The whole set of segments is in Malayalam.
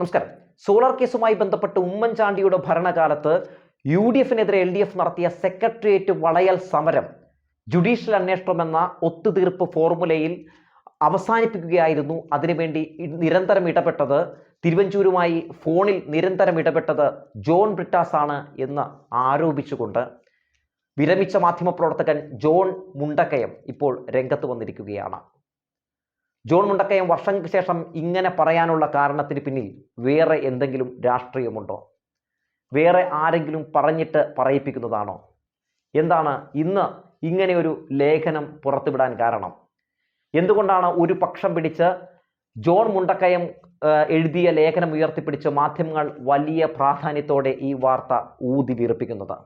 നമസ്കാരം. സോളാർ കേസുമായി ബന്ധപ്പെട്ട് ഉമ്മൻചാണ്ടിയുടെ ഭരണകാലത്ത് യു ഡി എഫിനെതിരെ എൽ ഡി എഫ് നടത്തിയ സെക്രട്ടേറിയറ്റ് വളയൽ സമരം ജുഡീഷ്യൽ അന്വേഷണം എന്ന ഒത്തുതീർപ്പ് ഫോർമുലയിൽ അവസാനിപ്പിക്കുകയായിരുന്നു. അതിനുവേണ്ടി നിരന്തരം ഇടപെട്ടത് തിരുവഞ്ചൂരുമായി ഫോണിൽ നിരന്തരം ഇടപെട്ടത് ജോൺ ബ്രിട്ടാസ് ആണ് എന്ന് ആരോപിച്ചുകൊണ്ട് വിരമിച്ച മാധ്യമപ്രവർത്തകൻ ജോൺ മുണ്ടക്കയം ഇപ്പോൾ രംഗത്ത് വന്നിരിക്കുകയാണ്. ജോൺ മുണ്ടക്കയം വർഷങ്ങൾക്ക് ശേഷം ഇങ്ങനെ പറയാനുള്ള കാരണത്തിന് പിന്നിൽ വേറെ എന്തെങ്കിലും രാഷ്ട്രീയമുണ്ടോ? വേറെ ആരെങ്കിലും പറഞ്ഞിട്ട് പറയിപ്പിക്കുന്നതാണോ? എന്താണ് ഇന്ന് ഇങ്ങനെ ഒരു ലേഖനം പുറത്തുവിടാൻ കാരണം? എന്തുകൊണ്ടാണ് ഒരു പക്ഷം പിടിച്ച് ജോൺ മുണ്ടക്കയം എഴുതിയ ലേഖനം ഉയർത്തിപ്പിടിച്ച് മാധ്യമങ്ങൾ വലിയ പ്രാധാന്യത്തോടെ ഈ വാർത്ത ഊതി വീർപ്പിക്കുന്നത്?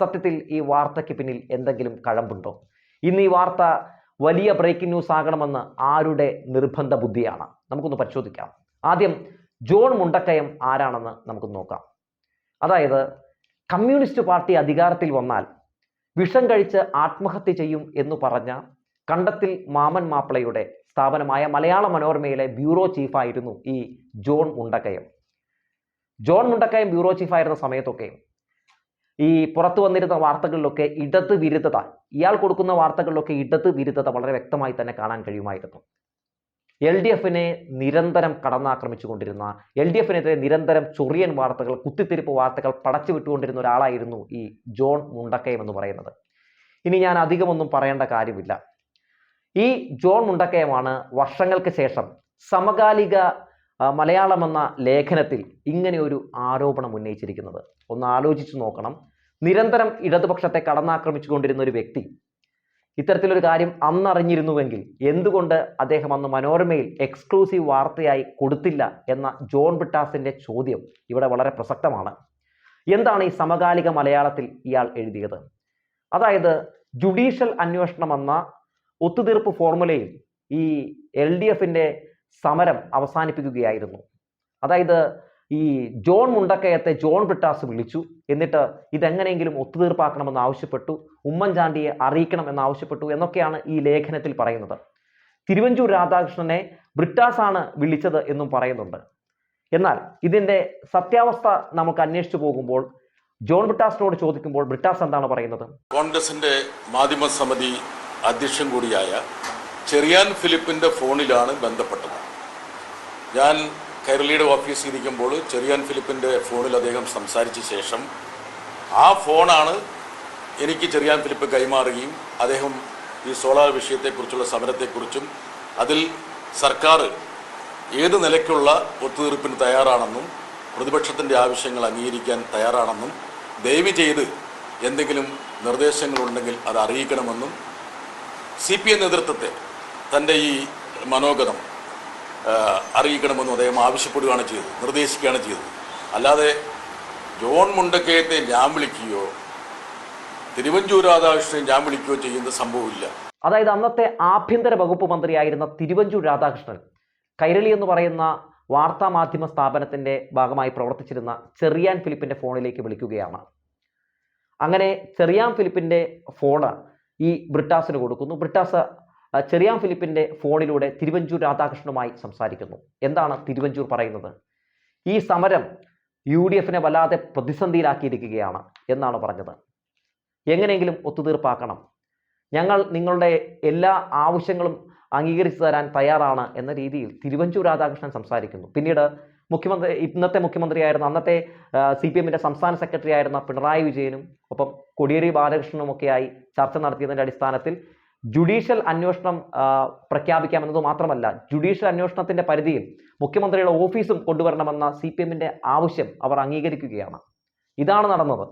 സത്യത്തിൽ ഈ വാർത്തയ്ക്ക് പിന്നിൽ എന്തെങ്കിലും കഴമ്പുണ്ടോ? ഇന്ന് ഈ വാർത്ത വലിയ ബ്രേക്കിംഗ് ന്യൂസ് ആകണമെന്ന് ആരുടെ നിർബന്ധ ബുദ്ധിയാണ്? നമുക്കൊന്ന് പരിശോധിക്കാം. ആദ്യം ജോൺ മുണ്ടക്കയം ആരാണെന്ന് നമുക്ക് നോക്കാം. അതായത് കമ്മ്യൂണിസ്റ്റ് പാർട്ടി അധികാരത്തിൽ വന്നാൽ വിഷം കഴിച്ച് ആത്മഹത്യ ചെയ്യും എന്ന് പറഞ്ഞ കണ്ടത്തിൽ മാമൻ മാപ്പിളയുടെ സ്ഥാപനമായ മലയാള മനോരമയിലെ ബ്യൂറോ ചീഫായിരുന്നു ഈ John Mundakkayam. John Mundakkayam bureau ചീഫായിരുന്ന സമയത്തൊക്കെ ഈ പുറത്തു വന്നിരുന്ന വാർത്തകളിലൊക്കെ ഇടത് വിരുദ്ധത ഇയാൾ കൊടുക്കുന്ന വാർത്തകളിലൊക്കെ ഇടത് വിരുദ്ധത വളരെ വ്യക്തമായി തന്നെ കാണാൻ കഴിയുമായിരുന്നു. എൽ ഡി എഫിനെ നിരന്തരം കടന്നാക്രമിച്ചുകൊണ്ടിരുന്ന എൽ ഡി എഫിനെതിരെ നിരന്തരം ചൊറിയൻ വാർത്തകൾ കുത്തിത്തിരിപ്പ് വാർത്തകൾ പടച്ചു വിട്ടുകൊണ്ടിരുന്ന ഒരാളായിരുന്നു ഈ ജോൺ മുണ്ടക്കയം എന്ന് പറയുന്നത്. ഇനി ഞാൻ അധികമൊന്നും പറയേണ്ട കാര്യമില്ല. ഈ ജോൺ മുണ്ടക്കയമാണ് വർഷങ്ങൾക്ക് ശേഷം സമകാലിക മലയാളം എന്ന ലേഖനത്തിൽ ഇങ്ങനെ ഒരു ആരോപണം ഉന്നയിച്ചിരിക്കുന്നത്. ഒന്ന് ആലോചിച്ചു നോക്കണം. നിരന്തരം ഇടതുപക്ഷത്തെ കടന്നാക്രമിച്ചുകൊണ്ടിരുന്ന ഒരു വ്യക്തി. ഇത്തരത്തിലൊരു കാര്യം അന്നറിഞ്ഞിരുന്നുവെങ്കിൽ എന്തുകൊണ്ട് അദ്ദേഹം അന്ന് മനോരമയിൽ എക്സ്ക്ലൂസീവ് വാർത്തയായി കൊടുത്തില്ല എന്ന ജോൺ ബിട്ടാസിന്റെ ചോദ്യം ഇവിടെ വളരെ പ്രസക്തമാണ്. എന്താണ് ഈ സമകാലിക മലയാളത്തിൽ ഇയാൾ എഴുതിയത്? അതായത് ജുഡീഷ്യൽ അന്വേഷണം എന്ന ഒത്തുതീർപ്പ് ഫോർമുലയിൽ ഈ എൽ ഡി എഫിന്റെ സമരം അവസാനിപ്പിക്കുകയായിരുന്നു. അതായത് ഈ ജോൺ മുണ്ടക്കയത്തെ ജോൺ ബ്രിട്ടാസ് വിളിച്ചു. എന്നിട്ട് ഇതെങ്ങനെയെങ്കിലും ഒത്തുതീർപ്പാക്കണമെന്ന് ആവശ്യപ്പെട്ടു. ഉമ്മൻചാണ്ടിയെ അറിയിക്കണം എന്ന് ആവശ്യപ്പെട്ടു എന്നൊക്കെയാണ് ഈ ലേഖനത്തിൽ പറയുന്നത്. തിരുവഞ്ചൂർ രാധാകൃഷ്ണനെ ബ്രിട്ടാസ് ആണ് വിളിച്ചത് എന്നും പറയുന്നുണ്ട്. എന്നാൽ ഇതിന്റെ സത്യാവസ്ഥ നമുക്ക് അന്വേഷിച്ചു പോകുമ്പോൾ ജോൺ ബ്രിട്ടാസിനോട് ചോദിക്കുമ്പോൾ ബ്രിട്ടാസ് എന്താണ് പറയുന്നത്? കോൺഗ്രസിന്റെ മാധ്യമ സമിതി അധ്യക്ഷൻ കൂടിയായ ചെറിയാൻ ഫിലിപ്പിന്റെ ഫോണിലാണ് ബന്ധപ്പെട്ടത്. ഞാൻ കൈരളിയുടെ ഓഫീസിൽ ഇരിക്കുമ്പോൾ ചെറിയാൻ ഫിലിപ്പിന്റെ ഫോണിൽ അദ്ദേഹം സംസാരിച്ച ശേഷം ആ ഫോണാണ് എനിക്ക് ചെറിയാൻ ഫിലിപ്പ് കൈമാറുകയും അദ്ദേഹം ഈ സോളാർ വിഷയത്തെക്കുറിച്ചുള്ള സമരത്തെക്കുറിച്ചും അതിൽ സർക്കാർ ഏത് നിലയ്ക്കുള്ള ഒത്തുതീർപ്പിന് തയ്യാറാണെന്നും പ്രതിപക്ഷത്തിന്റെ ആവശ്യങ്ങൾ അംഗീകരിക്കാൻ തയ്യാറാണെന്നും ദയവ് ചെയ്ത് എന്തെങ്കിലും നിർദ്ദേശങ്ങളുണ്ടെങ്കിൽ അത് അറിയിക്കണമെന്നും സി പി എം നേതൃത്വത്തെ തന്റെ ഈ മനോഗതം അറിയിക്കണമെന്നും അദ്ദേഹം ആവശ്യപ്പെടുകയാണ് ചെയ്തത് നിർദ്ദേശിക്കുകയാണ് ചെയ്തത്. അല്ലാതെ ജോൺ മുണ്ടക്കയത്തെ ഞാൻ വിളിക്കുകയോ തിരുവഞ്ചൂർ രാധാകൃഷ്ണനെ ഞാൻ വിളിക്കുകയോ ചെയ്യുന്ന സംഭവമില്ല. അതായത് അന്നത്തെ ആഭ്യന്തര വകുപ്പ് മന്ത്രിയായിരുന്ന തിരുവഞ്ചൂർ രാധാകൃഷ്ണൻ കൈരളി എന്ന് പറയുന്ന വാർത്താ മാധ്യമ സ്ഥാപനത്തിന്റെ ഭാഗമായി പ്രവർത്തിച്ചിരുന്ന ചെറിയാൻ ഫിലിപ്പിന്റെ ഫോണിലേക്ക് വിളിക്കുകയാണ്. അങ്ങനെ ചെറിയാൻ ഫിലിപ്പിന്റെ ഫോണ് ഈ ബ്രിട്ടാസിന് കൊടുക്കുന്നു. ബ്രിട്ടാസ് ചെറിയാൻ ഫിലിപ്പിന്റെ ഫോണിലൂടെ തിരുവഞ്ചൂർ രാധാകൃഷ്ണനുമായി സംസാരിക്കുന്നു. എന്താണ് തിരുവഞ്ചൂർ പറയുന്നത്? ഈ സമരം യു ഡി എഫിനെ വല്ലാതെ പ്രതിസന്ധിയിലാക്കിയിരിക്കുകയാണ് എന്നാണ് പറഞ്ഞത്. എങ്ങനെയെങ്കിലും ഒത്തുതീർപ്പാക്കണം. ഞങ്ങൾ നിങ്ങളുടെ എല്ലാ ആവശ്യങ്ങളും അംഗീകരിച്ചു തരാൻ തയ്യാറാണ് എന്ന രീതിയിൽ തിരുവഞ്ചൂർ രാധാകൃഷ്ണൻ സംസാരിക്കുന്നു. പിന്നീട് മുഖ്യമന്ത്രി ഇന്നത്തെ മുഖ്യമന്ത്രിയായിരുന്ന അന്നത്തെ സി പി എമ്മിന്റെ സംസ്ഥാന സെക്രട്ടറി ആയിരുന്ന പിണറായി വിജയനും ഒപ്പം കൊടിയേരി ബാലകൃഷ്ണനും ഒക്കെയായി ചർച്ച നടത്തിയതിന്റെ അടിസ്ഥാനത്തിൽ ജുഡീഷ്യൽ അന്വേഷണം പ്രഖ്യാപിക്കാമെന്നത് മാത്രമല്ല ജുഡീഷ്യൽ അന്വേഷണത്തിന്റെ പരിധിയിൽ മുഖ്യമന്ത്രിയുടെ ഓഫീസും കൊണ്ടുവരണമെന്ന സി പി എമ്മിന്റെ ആവശ്യം അവർ അംഗീകരിക്കുകയാണ്. ഇതാണ് നടന്നത്.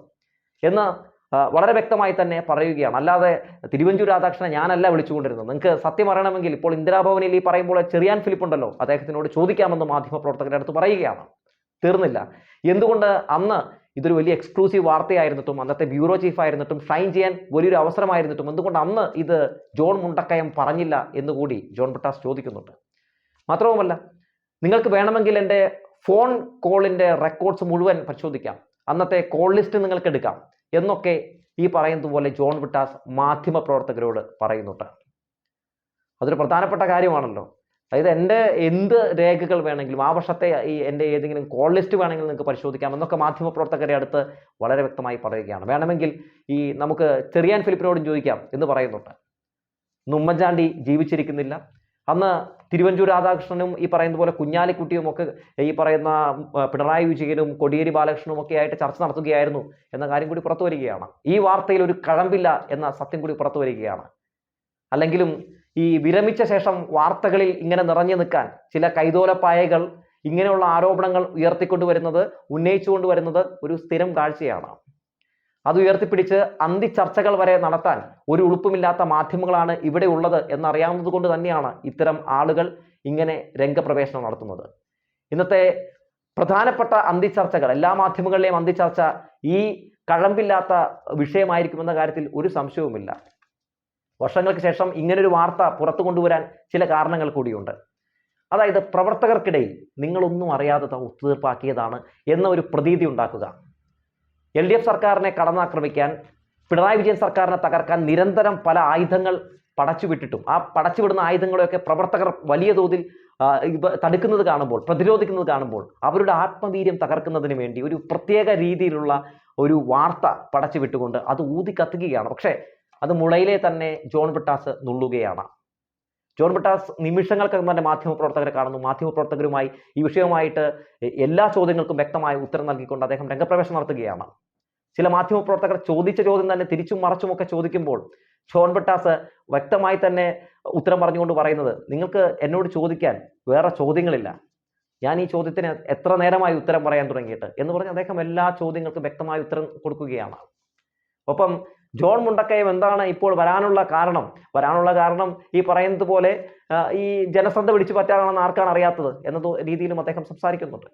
എന്ന് വളരെ വ്യക്തമായി തന്നെ പറയുകയാണ്. അല്ലാതെ തിരുവഞ്ചൂർ രാധാകൃഷ്ണൻ ഞാനല്ല വിളിച്ചുകൊണ്ടിരുന്നത്. നിങ്ങൾക്ക് സത്യം അറിയണമെങ്കിൽ ഇപ്പോൾ ഇന്ദിരാഭവനിൽ ഈ പറയുമ്പോൾ ചെറിയാൻ ഫിലിപ്പ് ഉണ്ടല്ലോ അദ്ദേഹത്തിനോട് ചോദിക്കാമെന്ന് മാധ്യമപ്രവർത്തകരുടെ അടുത്ത് പറയുകയാണ്. തീർന്നില്ല. എന്തുകൊണ്ട് അന്ന് ഇതൊരു വലിയ എക്സ്ക്ലൂസീവ് വാർത്തയായിരുന്നിട്ടും അന്നത്തെ ബ്യൂറോ ചീഫ് ആയിരുന്നിട്ടും സൈൻ ചെയ്യാൻ വലിയൊരു അവസരമായിരുന്നിട്ടും. എന്തുകൊണ്ട് അന്ന് ഇത് ജോൺ മുണ്ടക്കയം പറഞ്ഞില്ല എന്ന് കൂടി ജോൺ ബ്രിട്ടാസ് ചോദിക്കുന്നുണ്ട്. മാത്രവുമല്ല നിങ്ങൾക്ക് വേണമെങ്കിൽ എന്റെ ഫോൺ കോളിന്റെ റെക്കോർഡ്സ് മുഴുവൻ പരിശോധിക്കാം. അന്നത്തെ കോൾ ലിസ്റ്റ് നിങ്ങൾക്ക് എടുക്കാം. എന്നൊക്കെ ഈ പറയുന്നത് പോലെ ജോൺ വിട്ടാസ് മാധ്യമ പ്രവർത്തകരോട് പറയുന്നുണ്ട്. അതൊരു പ്രധാനപ്പെട്ട കാര്യമാണല്ലോ. അതായത് എന്റെ എന്ത് രേഖകൾ വേണമെങ്കിലും ആ വർഷത്തെ ഈ എന്റെ ഏതെങ്കിലും കോൾ ലിസ്റ്റ് വേണമെങ്കിലും നിങ്ങൾക്ക് പരിശോധിക്കാം എന്നൊക്കെ മാധ്യമപ്രവർത്തകരെ അടുത്ത് വളരെ വ്യക്തമായി പറയുകയാണ്. വേണമെങ്കിൽ ഈ നമുക്ക് ചെറിയാൻ ഫിലിപ്പിനോടും ചോദിക്കാം എന്ന് പറയുന്നുണ്ട്. ഉമ്മൻചാണ്ടി ജീവിച്ചിരിക്കുന്നില്ല. അന്ന് തിരുവഞ്ചൂർ രാധാകൃഷ്ണനും ഈ പറയുന്ന പോലെ കുഞ്ഞാലിക്കുട്ടിയും ഒക്കെ ഈ പറയുന്ന പിണറായി വിജയനും കൊടിയേരി ബാലകൃഷ്ണനും ഒക്കെ ആയിട്ട് ചർച്ച നടത്തുകയായിരുന്നു എന്ന കാര്യം കൂടി പുറത്തു വരികയാണ്. ഈ വാർത്തയിൽ ഒരു കഴമ്പില്ല എന്ന സത്യം കൂടി പുറത്തു വരികയാണ്. അല്ലെങ്കിലും ഈ വിരമിച്ച ശേഷം വാർത്തകളിൽ ഇങ്ങനെ നിറഞ്ഞു നിൽക്കാൻ ചില കൈതോലപ്പായകൾ ഇങ്ങനെയുള്ള ആരോപണങ്ങൾ ഉയർത്തിക്കൊണ്ടുവരുന്നത് ഉന്നയിച്ചുകൊണ്ട് വരുന്നത് ഒരു സ്ഥിരം കാഴ്ചയാണ്. അത് ഉയർത്തിപ്പിടിച്ച് അന്തി ചർച്ചകൾ വരെ നടത്താൻ ഒരു ഉളുപ്പുമില്ലാത്ത മാധ്യമങ്ങളാണ് ഇവിടെ ഉള്ളത് എന്നറിയാവുന്നത് കൊണ്ട് തന്നെയാണ് ഇത്തരം ആളുകൾ ഇങ്ങനെ രംഗപ്രവേശനം നടത്തുന്നത്. ഇന്നത്തെ പ്രധാനപ്പെട്ട അന്തി ചർച്ചകൾ എല്ലാ മാധ്യമങ്ങളിലെയും അന്തി ചർച്ച ഈ കഴമ്പില്ലാത്ത വിഷയമായിരിക്കുമെന്ന കാര്യത്തിൽ ഒരു സംശയവുമില്ല. വർഷങ്ങൾക്ക് ശേഷം ഇങ്ങനൊരു വാർത്ത പുറത്തു കൊണ്ടുവരാൻ ചില കാരണങ്ങൾ കൂടിയുണ്ട്. അതായത് പ്രവർത്തകർക്കിടയിൽ നിങ്ങളൊന്നും അറിയാതെ ഒത്തുതീർപ്പാക്കിയതാണ് എന്ന ഒരു പ്രതീതി ഉണ്ടാക്കുക. എൽ ഡി എഫ് സർക്കാരിനെ കടന്നാക്രമിക്കാൻ പിണറായി വിജയൻ സർക്കാരിനെ തകർക്കാൻ നിരന്തരം പല ആയുധങ്ങൾ പടച്ചുവിട്ടിട്ടും ആ പടച്ചുവിടുന്ന ആയുധങ്ങളെയൊക്കെ പ്രവർത്തകർ വലിയ തോതിൽ തടുക്കുന്നത് കാണുമ്പോൾ പ്രതിരോധിക്കുന്നത് കാണുമ്പോൾ അവരുടെ ആത്മവീര്യം തകർക്കുന്നതിന് വേണ്ടി ഒരു പ്രത്യേക രീതിയിലുള്ള ഒരു വാർത്ത പടച്ചുവിട്ടുകൊണ്ട് അത് ഊതി കത്തുകയാണ് പക്ഷേ അത് മുളയിലെ തന്നെ ജോൺ ബിട്ടാസ് നുള്ളുകയാണ്. ജോൺ ബിട്ടാസ് നിമിഷങ്ങൾക്കകം തന്നെ മാധ്യമപ്രവർത്തകരെ കാണുന്നു. മാധ്യമപ്രവർത്തകരുമായി ഈ വിഷയവുമായിട്ട് എല്ലാ ചോദ്യങ്ങൾക്കും വ്യക്തമായ ഉത്തരം നൽകിക്കൊണ്ട് അദ്ദേഹം രംഗപ്രവേശം നടത്തുകയാണ്. ചില മാധ്യമപ്രവർത്തകർ ചോദിച്ച ചോദ്യം തന്നെ തിരിച്ചും മറച്ചുമൊക്കെ ചോദിക്കുമ്പോൾ ജോൺ ബിട്ടാസ് വ്യക്തമായി തന്നെ ഉത്തരം പറഞ്ഞുകൊണ്ട് പറയുന്നത് നിങ്ങൾക്ക് എന്നോട് ചോദിക്കാൻ വേറെ ചോദ്യങ്ങളില്ല. ഞാൻ ഈ ചോദ്യത്തിന് എത്ര നേരമായി ഉത്തരം പറയാൻ തുടങ്ങിയിട്ട്? എന്ന് പറഞ്ഞ് അദ്ദേഹം എല്ലാ ചോദ്യങ്ങൾക്കും വ്യക്തമായ ഉത്തരം കൊടുക്കുകയാണ്. ഒപ്പം ജോൺ മുണ്ടക്കയം എന്താണ് ഇപ്പോൾ വരാനുള്ള കാരണം? വരാനുള്ള കാരണം ഈ പറയുന്നത് പോലെ ഈ ജനശ്രദ്ധ പിടിച്ചു പറ്റാനാണെന്ന് ആർക്കാണ് അറിയാത്തത് എന്ന രീതിയിലും അദ്ദേഹം സംസാരിക്കുന്നുണ്ട്.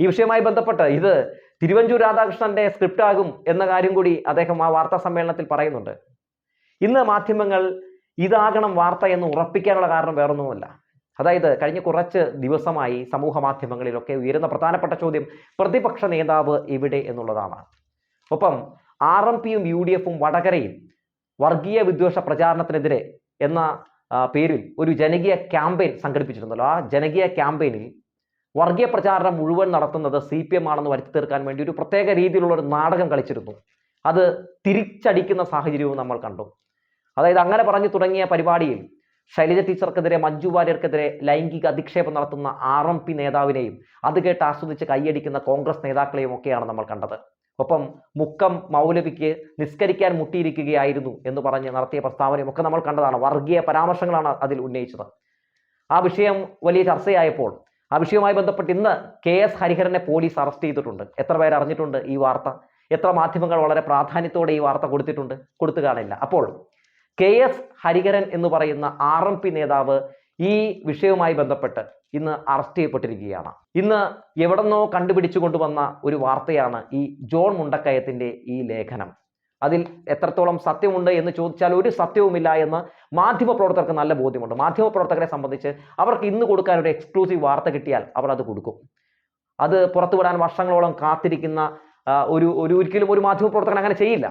ഈ വിഷയവുമായി ബന്ധപ്പെട്ട് ഇത് തിരുവഞ്ചൂർ രാധാകൃഷ്ണന്റെ സ്ക്രിപ്റ്റ് ആകും എന്ന കാര്യം കൂടി അദ്ദേഹം ആ വാർത്താ സമ്മേളനത്തിൽ പറയുന്നുണ്ട്. ഇന്ന് മാധ്യമങ്ങൾ ഇതാകണം വാർത്ത എന്ന് ഉറപ്പിക്കാനുള്ള കാരണം വേറൊന്നുമല്ല. അതായത് കഴിഞ്ഞ കുറച്ച് ദിവസമായി സമൂഹ മാധ്യമങ്ങളിലൊക്കെ ഉയരുന്ന പ്രധാനപ്പെട്ട ചോദ്യം പ്രതിപക്ഷ നേതാവ് എവിടെ എന്നുള്ളതാണ്. ഒപ്പം ആർ എം പിയും യു ഡി എഫും വടകരയിൽ വർഗീയ വിദ്വേഷ പ്രചാരണത്തിനെതിരെ എന്ന പേരിൽ ഒരു ജനകീയ ക്യാമ്പയിൻ സംഘടിപ്പിച്ചിരുന്നല്ലോ ആ ജനകീയ ക്യാമ്പയിനിൽ വർഗീയ പ്രചാരണം മുഴുവൻ നടത്തുന്നത് സി പി എം ആണെന്ന് വരുത്തി തീർക്കാൻ വേണ്ടി ഒരു പ്രത്യേക രീതിയിലുള്ള ഒരു നാടകം കളിച്ചിരുന്നു. അത് തിരിച്ചടിക്കുന്ന സാഹചര്യവും നമ്മൾ കണ്ടു. അതായത് അങ്ങനെ പറഞ്ഞു തുടങ്ങിയ പരിപാടിയിൽ ശൈലജ ടീച്ചർക്കെതിരെ മഞ്ജു വാര്യർക്കെതിരെ ലൈംഗിക അധിക്ഷേപം നടത്തുന്ന ആർ എം പി നേതാവിനെയും അത് കേട്ട് ആസ്വദിച്ച് കൈയടിക്കുന്ന കോൺഗ്രസ് നേതാക്കളെയും ഒക്കെയാണ് നമ്മൾ കണ്ടത്. ഒപ്പം മുക്കം മൗലവിക്ക് നിസ്കരിക്കാൻ മുട്ടിയിരിക്കുകയായിരുന്നു എന്ന് പറഞ്ഞ് നടത്തിയ പ്രസ്താവനയും ഒക്കെ നമ്മൾ കണ്ടതാണ്. വർഗീയ പരാമർശങ്ങളാണ് അതിൽ ഉന്നയിച്ചത്. ആ വിഷയം വലിയ ചർച്ചയായപ്പോൾ ആ വിഷയവുമായി ബന്ധപ്പെട്ട് ഇന്ന് കെ എസ് ഹരിഹരനെ പോലീസ് അറസ്റ്റ് ചെയ്തിട്ടുണ്ട്. എത്ര പേർ അറിഞ്ഞിട്ടുണ്ട് ഈ വാർത്ത? എത്ര മാധ്യമങ്ങൾ വളരെ പ്രാധാന്യത്തോടെ ഈ വാർത്ത കൊടുത്തിട്ടുണ്ട്? കൊടുത്തു കാണില്ല. അപ്പോൾ കെ എസ് ഹരിഹരൻ എന്ന് പറയുന്ന ആർ എം പി നേതാവ് ഈ വിഷയവുമായി ബന്ധപ്പെട്ട് ഇന്ന് അറസ്റ്റ് ചെയ്യപ്പെട്ടിരിക്കുകയാണ്. ഇന്ന് എവിടെന്നോ കണ്ടുപിടിച്ചു കൊണ്ടുവന്ന ഒരു വാർത്തയാണ് ഈ ജോൺ മുണ്ടക്കയത്തിന്റെ ഈ ലേഖനം. അതിൽ എത്രത്തോളം സത്യമുണ്ട് എന്ന് ചോദിച്ചാൽ ഒരു സത്യവുമില്ല എന്ന് മാധ്യമപ്രവർത്തകർക്ക് നല്ല ബോധ്യമുണ്ട്. മാധ്യമപ്രവർത്തകരെ സംബന്ധിച്ച് അവർക്ക് ഇന്ന് കൊടുക്കാൻ ഒരു എക്സ്ക്ലൂസീവ് വാർത്ത കിട്ടിയാൽ അവർ അത് കൊടുക്കും. അത് പുറത്തുവിടാൻ വർഷങ്ങളോളം കാത്തിരിക്കുന്ന ഒരു ഒരു ഒരിക്കലും ഒരു മാധ്യമപ്രവർത്തകൻ അങ്ങനെ ചെയ്യില്ല.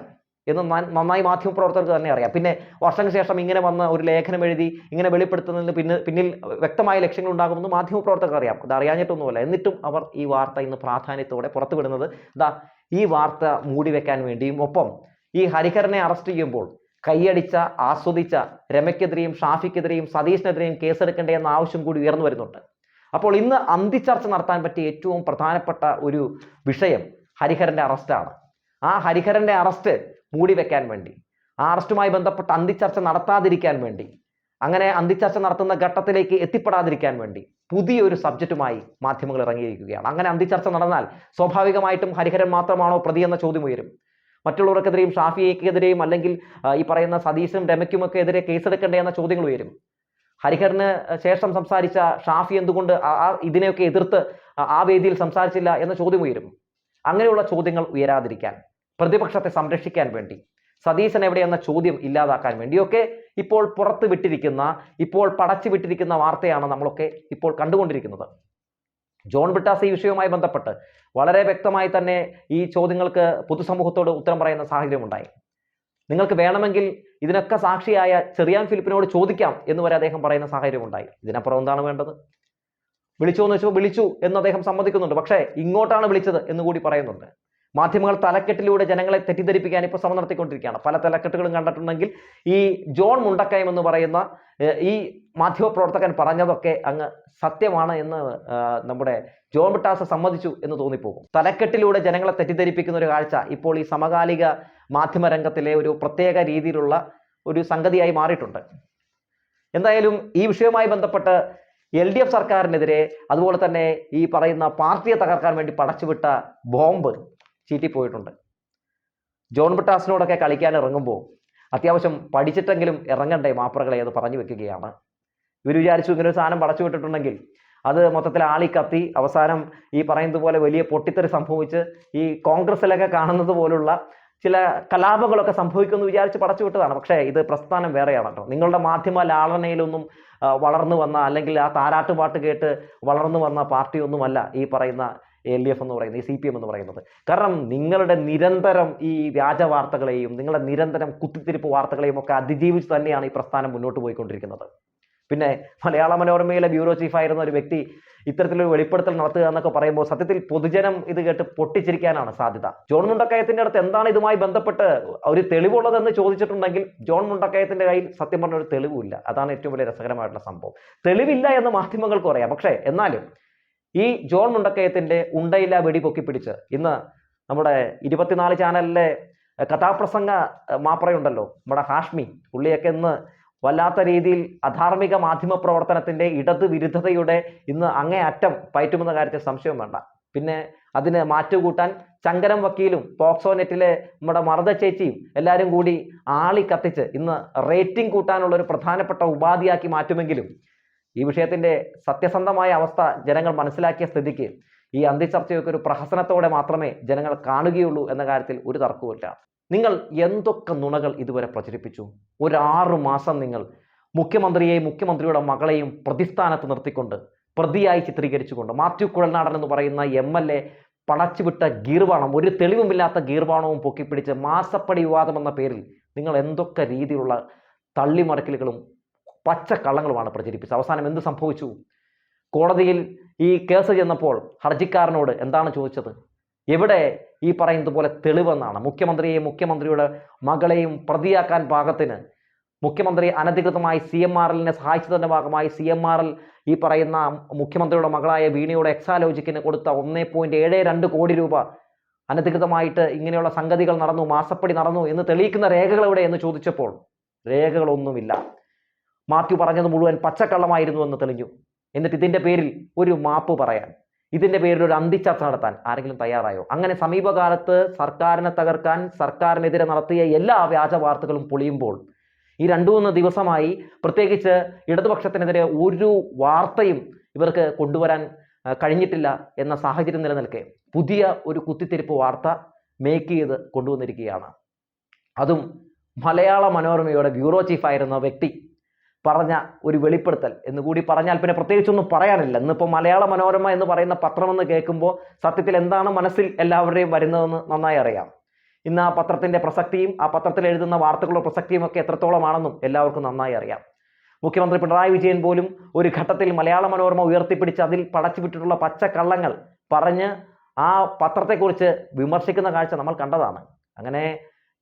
എന്ന് നന്നായി മാധ്യമ പ്രവർത്തകർക്ക് തന്നെ അറിയാം. പിന്നെ വർഷങ്ങൾക്ക് ശേഷം ഇങ്ങനെ വന്ന ഒരു ലേഖനം എഴുതി ഇങ്ങനെ വെളിപ്പെടുത്തുന്നതിന് പിന്നെ പിന്നിൽ വ്യക്തമായ ലക്ഷ്യങ്ങൾ ഉണ്ടാകുമെന്ന് പ്രവർത്തകർ അറിയാം. ഇത് അറിയാഞ്ഞിട്ടൊന്നുമല്ല. എന്നിട്ടും അവർ ഈ വാർത്ത ഇന്ന് പ്രാധാന്യത്തോടെ പുറത്തുവിടുന്നത് ഇതാ ഈ വാർത്ത മൂടി വെക്കാൻ വേണ്ടിയും ഒപ്പം ഈ ഹരിഹരനെ അറസ്റ്റ് ചെയ്യുമ്പോൾ കൈയടിച്ച ആസ്വദിച്ച രമയ്ക്കെതിരെയും ഷാഫിക്കെതിരെയും സതീഷിനെതിരെയും കേസെടുക്കേണ്ടേ എന്ന ആവശ്യം കൂടി ഉയർന്നു വരുന്നുണ്ട്. അപ്പോൾ ഇന്ന് അന്തിച്ചർച്ച നടത്താൻ പറ്റിയ ഏറ്റവും പ്രധാനപ്പെട്ട ഒരു വിഷയം ഹരിഹരന്റെ അറസ്റ്റാണ്. ആ ഹരിഹരന്റെ അറസ്റ്റ് മൂടി വെക്കാൻ വേണ്ടി അറസ്റ്റുമായി ബന്ധപ്പെട്ട് അന്തിച്ചർച്ച നടത്താതിരിക്കാൻ വേണ്ടി അങ്ങനെ അന്തിച്ചർച്ച നടത്തുന്ന ഘട്ടത്തിലേക്ക് എത്തിപ്പെടാതിരിക്കാൻ വേണ്ടി പുതിയൊരു സബ്ജക്റ്റുമായി മാധ്യമങ്ങൾ ഇറങ്ങിയിരിക്കുകയാണ്. അങ്ങനെ അന്തിച്ചർച്ച നടന്നാൽ സ്വാഭാവികമായിട്ടും ഹരിഹരൻ മാത്രമാണോ പ്രതി എന്ന ചോദ്യം ഉയരും. മറ്റുള്ളവർക്കെതിരെയും ഷാഫിയക്കെതിരെയും അല്ലെങ്കിൽ ഈ പറയുന്ന സതീശനും രമയ്ക്കുമൊക്കെ എതിരെ കേസെടുക്കണ്ടേ എന്ന ചോദ്യങ്ങൾ ഉയരും. ഹരിഹറിന് ശേഷം സംസാരിച്ച ഷാഫി എന്തുകൊണ്ട് ആ ഇതിനെയൊക്കെ എതിർത്ത് ആ വേദിയിൽ സംസാരിച്ചില്ല എന്ന ചോദ്യം ഉയരും. അങ്ങനെയുള്ള ചോദ്യങ്ങൾ ഉയരാതിരിക്കാൻ പ്രതിപക്ഷത്തെ സംരക്ഷിക്കാൻ വേണ്ടി. സതീശൻ എവിടെയെന്ന ചോദ്യം ഇല്ലാതാക്കാൻ വേണ്ടിയൊക്കെ ഇപ്പോൾ പുറത്ത് വിട്ടിരിക്കുന്ന ഇപ്പോൾ പടച്ചു വിട്ടിരിക്കുന്ന വാർത്തയാണ് നമ്മളൊക്കെ ഇപ്പോൾ കണ്ടുകൊണ്ടിരിക്കുന്നത്. ജോൺ ബിട്ടാസ് ഈ വിഷയവുമായി ബന്ധപ്പെട്ട് വളരെ വ്യക്തമായി തന്നെ ഈ ചോദ്യങ്ങൾക്ക് പൊതുസമൂഹത്തോട് ഉത്തരം പറയുന്ന സാഹചര്യം ഉണ്ടായി. നിങ്ങൾക്ക് വേണമെങ്കിൽ ഇതിനൊക്കെ സാക്ഷിയായ ചെറിയാൻ ഫിലിപ്പിനോട് ചോദിക്കാം എന്ന് വരെ അദ്ദേഹം പറയുന്ന സാഹചര്യം ഉണ്ടായി. ഇതിനപ്പുറം എന്താണ് വേണ്ടത്? വിളിച്ചു എന്ന് വെച്ചപ്പോൾ വിളിച്ചു എന്ന് അദ്ദേഹം സമ്മതിക്കുന്നുണ്ട്. പക്ഷേ ഇങ്ങോട്ടാണ് വിളിച്ചത് എന്ന് കൂടി പറയുന്നുണ്ട്. മാധ്യമങ്ങൾ തലക്കെട്ടിലൂടെ ജനങ്ങളെ തെറ്റിദ്ധരിപ്പിക്കാൻ ഇപ്പോൾ ശ്രമം നടത്തിക്കൊണ്ടിരിക്കുകയാണ്. പല തലക്കെട്ടുകളും കണ്ടിട്ടുണ്ടെങ്കിൽ ഈ ജോൺ മുണ്ടക്കയം എന്ന് പറയുന്ന ഈ മാധ്യമപ്രവർത്തകൻ പറഞ്ഞതൊക്കെ അങ്ങ് സത്യമാണ് എന്ന് നമ്മുടെ ജോൺ ബിട്ടാസ് സമ്മതിച്ചു എന്ന് തോന്നിപ്പോകും. തലക്കെട്ടിലൂടെ ജനങ്ങളെ തെറ്റിദ്ധരിപ്പിക്കുന്ന ഒരു കാഴ്ച ഇപ്പോൾ ഈ സമകാലിക മാധ്യമരംഗത്തിലെ ഒരു പ്രത്യേക രീതിയിലുള്ള ഒരു സംഗതിയായി മാറിയിട്ടുണ്ട്. എന്തായാലും ഈ വിഷയവുമായി ബന്ധപ്പെട്ട് എൽ ഡി എഫ് സർക്കാരിനെതിരെ അതുപോലെ തന്നെ ഈ പറയുന്ന പാർട്ടിയെ തകർക്കാൻ വേണ്ടി പടച്ചുവിട്ട ബോംബ് ചീറ്റിപ്പോയിട്ടുണ്ട് ജോൺ ബിട്ടാസിനോടൊക്കെ കളിക്കാൻ ഇറങ്ങുമ്പോൾ അത്യാവശ്യം പഠിച്ചിട്ടെങ്കിലും ഇറങ്ങണ്ടേ മാപ്പറകളെ അത് പറഞ്ഞു വെക്കുകയാണ്. ഇവർ വിചാരിച്ചു ഇങ്ങനെ ഒരു സാധനം പടച്ചു വിട്ടിട്ടുണ്ടെങ്കിൽ അത് മൊത്തത്തിൽ ആളി കത്തി അവസാനം ഈ പറയുന്നത് പോലെ വലിയ പൊട്ടിത്തെറി സംഭവിച്ച് ഈ കോൺഗ്രസിലൊക്കെ കാണുന്നത് പോലുള്ള ചില കലാപങ്ങളൊക്കെ സംഭവിക്കുമെന്ന് വിചാരിച്ച് പടച്ചു വിട്ടതാണ്. പക്ഷേ ഇത് പ്രസ്ഥാനം വേറെയാണ് കേട്ടോ. നിങ്ങളുടെ മാധ്യമ ലാളനയിലൊന്നും വളർന്നു വന്ന അല്ലെങ്കിൽ ആ താരാട്ടുപാട്ട് കേട്ട് വളർന്നു വന്ന പാർട്ടിയൊന്നുമല്ല ഈ പറയുന്ന എൽ ഡി എഫ് എന്ന് പറയുന്നത് ഈ സി പി എം എന്ന് പറയുന്നത്. കാരണം നിങ്ങളുടെ നിരന്തരം ഈ വ്യാജ വാർത്തകളെയും നിങ്ങളുടെ നിരന്തരം കുത്തിത്തിരിപ്പ് വാർത്തകളെയും ഒക്കെ അതിജീവിച്ച് തന്നെയാണ് ഈ പ്രസ്ഥാനം മുന്നോട്ട് പോയിക്കൊണ്ടിരിക്കുന്നത്. പിന്നെ മലയാള മനോരമയിലെ ബ്യൂറോ ചീഫായിരുന്ന ഒരു വ്യക്തി ഇത്തരത്തിലൊരു വെളിപ്പെടുത്തൽ നടത്തുക എന്നൊക്കെ പറയുമ്പോൾ സത്യത്തിൽ പൊതുജനം ഇത് കേട്ട് പൊട്ടിച്ചിരിക്കാനാണ് സാധ്യത. ജോൺ മുണ്ടക്കയത്തിന്റെ അടുത്ത് എന്താണ് ഇതുമായി ബന്ധപ്പെട്ട് ഒരു തെളിവുള്ളതെന്ന് ചോദിച്ചിട്ടുണ്ടെങ്കിൽ ജോൺ മുണ്ടക്കയത്തിന്റെ കയ്യിൽ സത്യം പറഞ്ഞ ഒരു തെളിവില്ല അതാണ് ഏറ്റവും വലിയ രസകരമായിട്ടുള്ള സംഭവം. തെളിവില്ല എന്ന് മാധ്യമങ്ങൾക്ക് പറയാം. പക്ഷേ എന്നാലും ഈ ജോൺ മുണ്ടക്കയത്തിന്റെ ഉണ്ടയില്ല വെടി പൊക്കിപ്പിടിച്ച് ഇന്ന് നമ്മുടെ ഇരുപത്തിനാല് ചാനലിലെ കഥാപ്രസംഗ മാപ്രയുണ്ടല്ലോ നമ്മുടെ ഹാഷ്മി. പുള്ളിയൊക്കെ ഇന്ന് വല്ലാത്ത രീതിയിൽ അധാർമിക മാധ്യമ പ്രവർത്തനത്തിന്റെ ഇടത് വിരുദ്ധതയുടെ ഇന്ന് അങ്ങേ അറ്റം പയറ്റുമെന്ന കാര്യത്തിൽ സംശയം വേണ്ട. പിന്നെ അതിന് മാറ്റുകൂട്ടാൻ ചങ്കരം വക്കീലും പോക്സോ നെറ്റിലെ നമ്മുടെ മറുത ചേച്ചിയും എല്ലാവരും കൂടി ആളി കത്തിച്ച് ഇന്ന് റേറ്റിംഗ് കൂട്ടാനുള്ള ഒരു പ്രധാനപ്പെട്ട ഉപാധിയാക്കി മാറ്റുമെങ്കിലും ഈ വിഷയത്തിന്റെ സത്യസന്ധമായ അവസ്ഥ ജനങ്ങൾ മനസ്സിലാക്കിയ സ്ഥിതിക്ക് ഈ അന്തിച്ചർച്ചയൊക്കെ ഒരു പ്രഹസനത്തോടെ മാത്രമേ ജനങ്ങൾ കാണുകയുള്ളൂ എന്ന കാര്യത്തിൽ ഒരു തർക്കവുമില്ല. നിങ്ങൾ എന്തൊക്കെ നുണകൾ ഇതുവരെ പ്രചരിപ്പിച്ചു? ഒരാറു മാസം നിങ്ങൾ മുഖ്യമന്ത്രിയെയും മുഖ്യമന്ത്രിയുടെ മകളെയും പ്രതിസ്ഥാനത്ത് നിർത്തിക്കൊണ്ട് പ്രതിയായി ചിത്രീകരിച്ചുകൊണ്ട് മാത്യു കുഴൽനാടൻ എന്ന് പറയുന്ന എം എൽ എ പടച്ചുവിട്ട ഗീർവാണം ഒരു തെളിവുമില്ലാത്ത ഗീർവാണവും പൊക്കിപ്പിടിച്ച് മാസപ്പടി വിവാദം എന്ന പേരിൽ നിങ്ങൾ എന്തൊക്കെ രീതിയിലുള്ള തള്ളിമറക്കലുകളും പച്ചക്കള്ളങ്ങളുമാണ് പ്രചരിപ്പിച്ചത്. അവസാനം എന്ത് സംഭവിച്ചു? കോടതിയിൽ ഈ കേസ് ചെന്നപ്പോൾ ഹർജിക്കാരനോട് എന്താണ് ചോദിച്ചത്? എവിടെ ഈ പറയുന്നത് പോലെ തെളിവെന്നാണ്. മുഖ്യമന്ത്രിയെയും മുഖ്യമന്ത്രിയുടെ മകളെയും പ്രതിയാക്കാൻ പാകത്തിന് മുഖ്യമന്ത്രി അനധികൃതമായി സി എം ആർ എല്ലിനെ സഹായിച്ചതിന്റെ ഭാഗമായി സി എം ആർ എൽ ഈ പറയുന്ന മുഖ്യമന്ത്രിയുടെ മകളായ വീണയുടെ എക്സാലോജിക്കിന് കൊടുത്ത ഒന്നേ പോയിന്റ് ഏഴ് രണ്ട് കോടി രൂപ അനധികൃതമായിട്ട് ഇങ്ങനെയുള്ള സംഗതികൾ നടന്നു മാസപ്പടി നടന്നു എന്ന് തെളിയിക്കുന്ന രേഖകൾ എവിടെ എന്ന് ചോദിച്ചപ്പോൾ രേഖകളൊന്നുമില്ല. മാത്യു പറഞ്ഞത് മുഴുവൻ പച്ചക്കള്ളമായിരുന്നു എന്ന് തെളിഞ്ഞു. എന്നിട്ട് ഇതിന്റെ പേരിൽ ഒരു മാപ്പ് പറയാൻ. ഇതിന്റെ പേരിൽ ഒരു അന്തിച്ചർച്ച നടത്താൻ ആരെങ്കിലും തയ്യാറായോ? അങ്ങനെ സമീപകാലത്ത് സർക്കാരിനെ തകർക്കാൻ സർക്കാരിനെതിരെ നടത്തിയ എല്ലാ വ്യാജ വാർത്തകളും പൊളിയുമ്പോൾ ഈ രണ്ടു മൂന്ന് ദിവസമായി പ്രത്യേകിച്ച് ഇടതുപക്ഷത്തിനെതിരെ ഒരു വാർത്തയും ഇവർക്ക് കൊണ്ടുവരാൻ കഴിഞ്ഞിട്ടില്ല എന്ന സാഹചര്യം നിലനിൽക്കെ പുതിയ ഒരു കുത്തിത്തിരിപ്പ് വാർത്ത മേക്ക് ചെയ്ത് കൊണ്ടുവന്നിരിക്കുകയാണ്. അതും മലയാള മനോരമയുടെ ബ്യൂറോ ചീഫായിരുന്ന വ്യക്തി പറഞ്ഞ ഒരു വെളിപ്പെടുത്തൽ എന്ന് കൂടി പറഞ്ഞാൽ പിന്നെ പ്രത്യേകിച്ചൊന്നും പറയാനില്ല. ഇന്നിപ്പോൾ മലയാള മനോരമ എന്ന് പറയുന്ന പത്രമെന്ന് കേൾക്കുമ്പോൾ സത്യത്തിൽ എന്താണ് മനസ്സിൽ എല്ലാവരുടെയും വരുന്നതെന്ന് നന്നായി അറിയാം. ഇന്ന് ആ പത്രത്തിന്റെ പ്രസക്തിയും ആ പത്രത്തിൽ എഴുതുന്ന വാർത്തകളുടെ പ്രസക്തിയും ഒക്കെ എത്രത്തോളമാണെന്നും എല്ലാവർക്കും നന്നായി അറിയാം. മുഖ്യമന്ത്രി പിണറായി വിജയൻ പോലും ഒരു ഘട്ടത്തിൽ മലയാള മനോരമ ഉയർത്തിപ്പിടിച്ച് അതിൽ പടച്ചുവിട്ടിട്ടുള്ള പച്ചക്കള്ളങ്ങൾ പറഞ്ഞ് ആ പത്രത്തെക്കുറിച്ച് വിമർശിക്കുന്ന കാഴ്ച നമ്മൾ കണ്ടതാണ്. അങ്ങനെ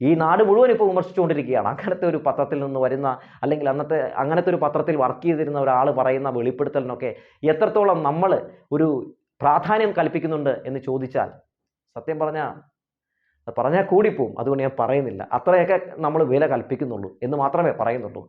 ഈ നാട് മുഴുവൻ ഇപ്പോൾ വിമർശിച്ചുകൊണ്ടിരിക്കുകയാണ്. അങ്ങനത്തെ ഒരു പത്രത്തിൽ നിന്ന് വരുന്ന അല്ലെങ്കിൽ അന്നത്തെ അങ്ങനത്തെ ഒരു പത്രത്തിൽ വർക്ക് ചെയ്തിരുന്ന ഒരാൾ പറയുന്ന വെളിപ്പെടുത്തലിനൊക്കെ എത്രത്തോളം നമ്മൾ ഒരു പ്രാധാന്യം കൽപ്പിക്കുന്നുണ്ട് എന്ന് ചോദിച്ചാൽ സത്യം പറഞ്ഞാൽ പറഞ്ഞാൽ കൂടിപ്പോവും. അതുകൊണ്ട് ഞാൻ പറയുന്നില്ല. അത്രയൊക്കെ നമ്മൾ വില കൽപ്പിക്കുന്നുള്ളൂ എന്ന് മാത്രമേ പറയുന്നുള്ളൂ.